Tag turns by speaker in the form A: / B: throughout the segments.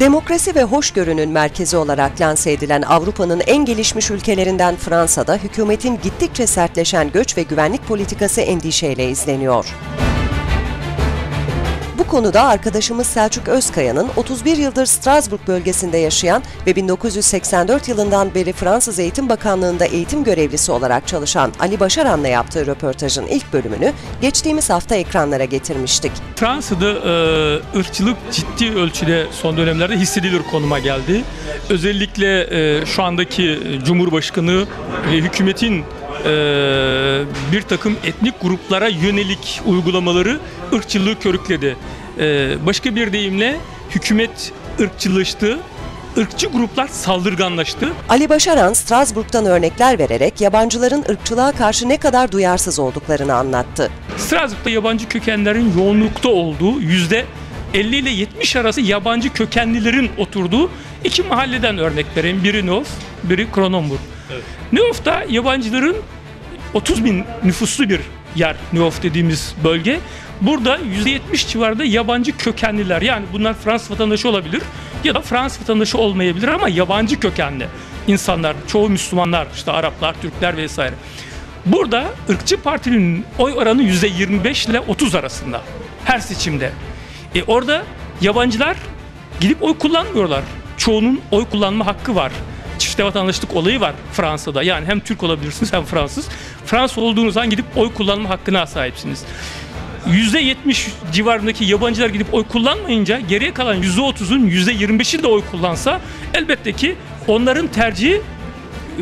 A: Demokrasi ve hoşgörünün merkezi olarak lanse edilen Avrupa'nın en gelişmiş ülkelerinden Fransa'da hükümetin gittikçe sertleşen göç ve güvenlik politikası endişeyle izleniyor. Bu konuda arkadaşımız Selçuk Özkaya'nın 31 yıldır Strasbourg bölgesinde yaşayan ve 1984 yılından beri Fransız Eğitim Bakanlığı'nda eğitim görevlisi olarak çalışan Ali Başaran'la yaptığı röportajın ilk bölümünü geçtiğimiz hafta ekranlara getirmiştik.
B: Fransa'da e, ırkçılık ciddi ölçüde son dönemlerde hissedilir konuma geldi. Özellikle e, şu andaki Cumhurbaşkanı ve hükümetin e, bir takım etnik gruplara yönelik uygulamaları ırkçılığı körükledi. E, başka bir deyimle hükümet ırkçılaştı, ırkçı gruplar saldırganlaştı.
A: Ali Başaran, Strasbourg'dan örnekler vererek yabancıların ırkçılığa karşı ne kadar duyarsız olduklarını anlattı.
B: Strasbourg'da yabancı kökenlerin yoğunlukta olduğu yüzde 50 ile 70 arası yabancı kökenlilerin oturduğu iki mahalleden örnek vereyim. Biri Neuf, biri Kronenburg. Evet. Neuf'ta yabancıların 30 bin nüfuslu bir yer Neuf dediğimiz bölge. Burada %70 civarında yabancı kökenliler yani bunlar Fransız vatandaşı olabilir ya da Fransız vatandaşı olmayabilir ama yabancı kökenli insanlar, çoğu Müslümanlar, işte Araplar, Türkler vesaire. Burada ırkçı partinin oy oranı %25 ile 30 arasında her seçimde. E orada yabancılar gidip oy kullanmıyorlar. Çoğunun oy kullanma hakkı var. Çifte vatandaşlık olayı var Fransa'da. Yani hem Türk olabilirsiniz hem Fransız. Fransız olduğunuz an gidip oy kullanma hakkına sahipsiniz. %70 civarındaki yabancılar gidip oy kullanmayınca geriye kalan %30'un %25'i de oy kullansa elbette ki onların tercihi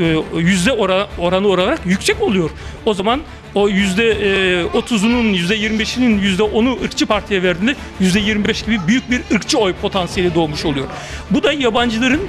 B: e, yüzde oranı olarak yüksek oluyor. O zaman o yüzde e, otuzunun yüzde yirmi beşinin yüzde onu ırkçı partiye verdiğinde yüzde yirmi beş gibi büyük bir ırkçı oy potansiyeli doğmuş oluyor. Bu da yabancıların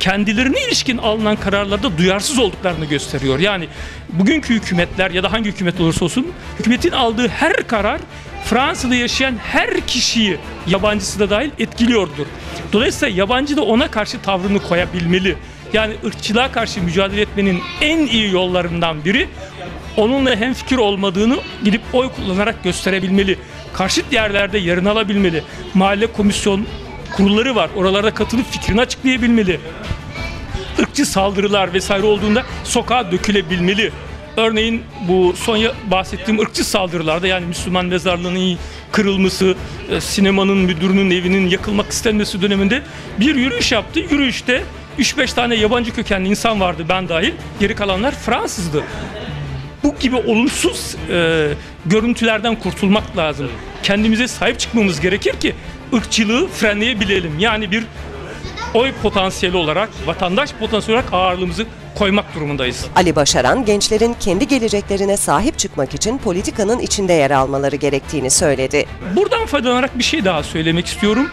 B: kendilerine ilişkin alınan kararlarda duyarsız olduklarını gösteriyor. Yani bugünkü hükümetler ya da hangi hükümet olursa olsun hükümetin aldığı her karar Fransa'da yaşayan her kişiyi yabancısı da dahil etkiliyordur. Dolayısıyla yabancı da ona karşı tavrını koyabilmeli. Yani ırkçılığa karşı mücadele etmenin en iyi yollarından biri onunla hemfikir olmadığını gidip oy kullanarak gösterebilmeli. Karşıt yerlerde yerini alabilmeli. Mahalle komisyon kurulları var. Oralarda katılıp fikrini açıklayabilmeli. Irkçı saldırılar vesaire olduğunda sokağa dökülebilmeli. Örneğin bu son bahsettiğim ırkçı saldırılarda yani Müslüman mezarlığının kırılması, e, sinemanın müdürünün evinin yakılmak istenmesi döneminde bir yürüyüş yaptı. Yürüyüşte 3-5 tane yabancı kökenli insan vardı ben dahil. Geri kalanlar Fransızdı. Bu gibi olumsuz e, görüntülerden kurtulmak lazım. Kendimize sahip çıkmamız gerekir ki ırkçılığı frenleyebilelim. Yani bir oy potansiyeli olarak, vatandaş potansiyeli olarak ağırlığımızı koymak durumundayız.
A: Ali Başaran, gençlerin kendi geleceklerine sahip çıkmak için politikanın içinde yer almaları gerektiğini söyledi.
B: Buradan faydalanarak bir şey daha söylemek istiyorum.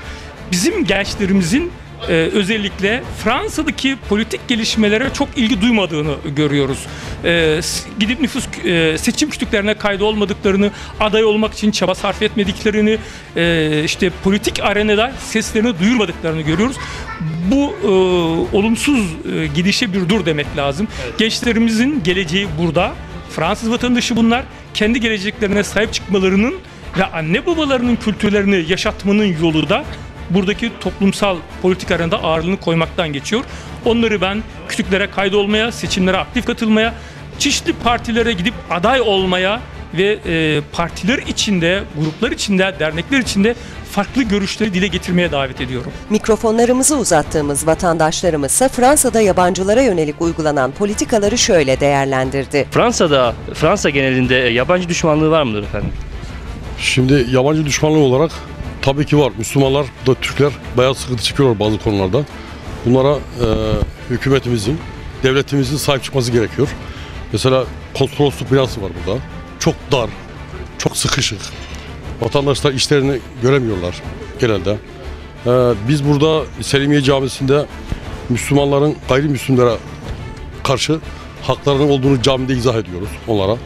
B: Bizim gençlerimizin e, özellikle Fransa'daki politik gelişmelere çok ilgi duymadığını görüyoruz. E, gidip nüfus e, seçim kütüklerine kaydı olmadıklarını, aday olmak için çaba sarf etmediklerini, e, işte politik arenada seslerini duyurmadıklarını görüyoruz. Bu e, olumsuz e, gidişe bir dur demek lazım. Evet. Gençlerimizin geleceği burada. Fransız vatandaşı bunlar. Kendi geleceklerine sahip çıkmalarının ve anne babalarının kültürlerini yaşatmanın yolu da buradaki toplumsal politik arasında ağırlığını koymaktan geçiyor. Onları ben kütüklere kaydolmaya, seçimlere aktif katılmaya, çeşitli partilere gidip aday olmaya ve e, partiler içinde, gruplar içinde, dernekler içinde farklı görüşleri dile getirmeye davet ediyorum.
A: Mikrofonlarımızı uzattığımız vatandaşlarımız ise Fransa'da yabancılara yönelik uygulanan politikaları şöyle değerlendirdi.
C: Fransa'da, Fransa genelinde yabancı düşmanlığı var mıdır efendim?
D: Şimdi yabancı düşmanlığı olarak Tabii ki var. Müslümanlar da Türkler bayağı sıkıntı çekiyorlar bazı konularda. Bunlara e, hükümetimizin, devletimizin sahip çıkması gerekiyor. Mesela konsolosluk binası var burada. Çok dar, çok sıkışık. Vatandaşlar işlerini göremiyorlar genelde. Ee, biz burada Selimiye Camisi'nde Müslümanların gayrimüslimlere karşı haklarının olduğunu camide izah ediyoruz onlara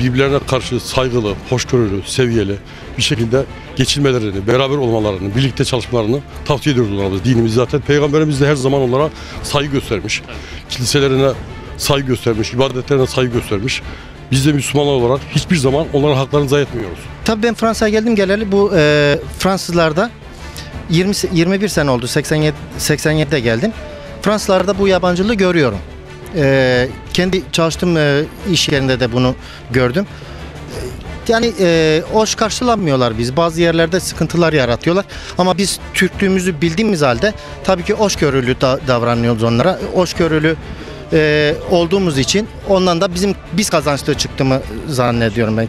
D: birbirlerine karşı saygılı, hoşgörülü, seviyeli bir şekilde geçilmelerini, beraber olmalarını, birlikte çalışmalarını tavsiye ediyoruz onlara. Dinimiz zaten Peygamberimiz de her zaman onlara saygı göstermiş. Kiliselerine saygı göstermiş, ibadetlerine saygı göstermiş. Biz de Müslümanlar olarak hiçbir zaman onların haklarını zayi etmiyoruz.
E: Tabii ben Fransa'ya geldim geleli bu e, Fransızlarda 20 se- 21 sene oldu 87 87'de geldim. Fransızlarda bu yabancılığı görüyorum. Ee, kendi çalıştığım e, iş yerinde de bunu gördüm. Yani e, hoş karşılanmıyorlar biz. Bazı yerlerde sıkıntılar yaratıyorlar. Ama biz Türklüğümüzü bildiğimiz halde tabii ki hoşgörülü da, davranıyoruz onlara. Hoşgörülü e, olduğumuz için ondan da bizim biz kazançlı çıktığımı zannediyorum ben.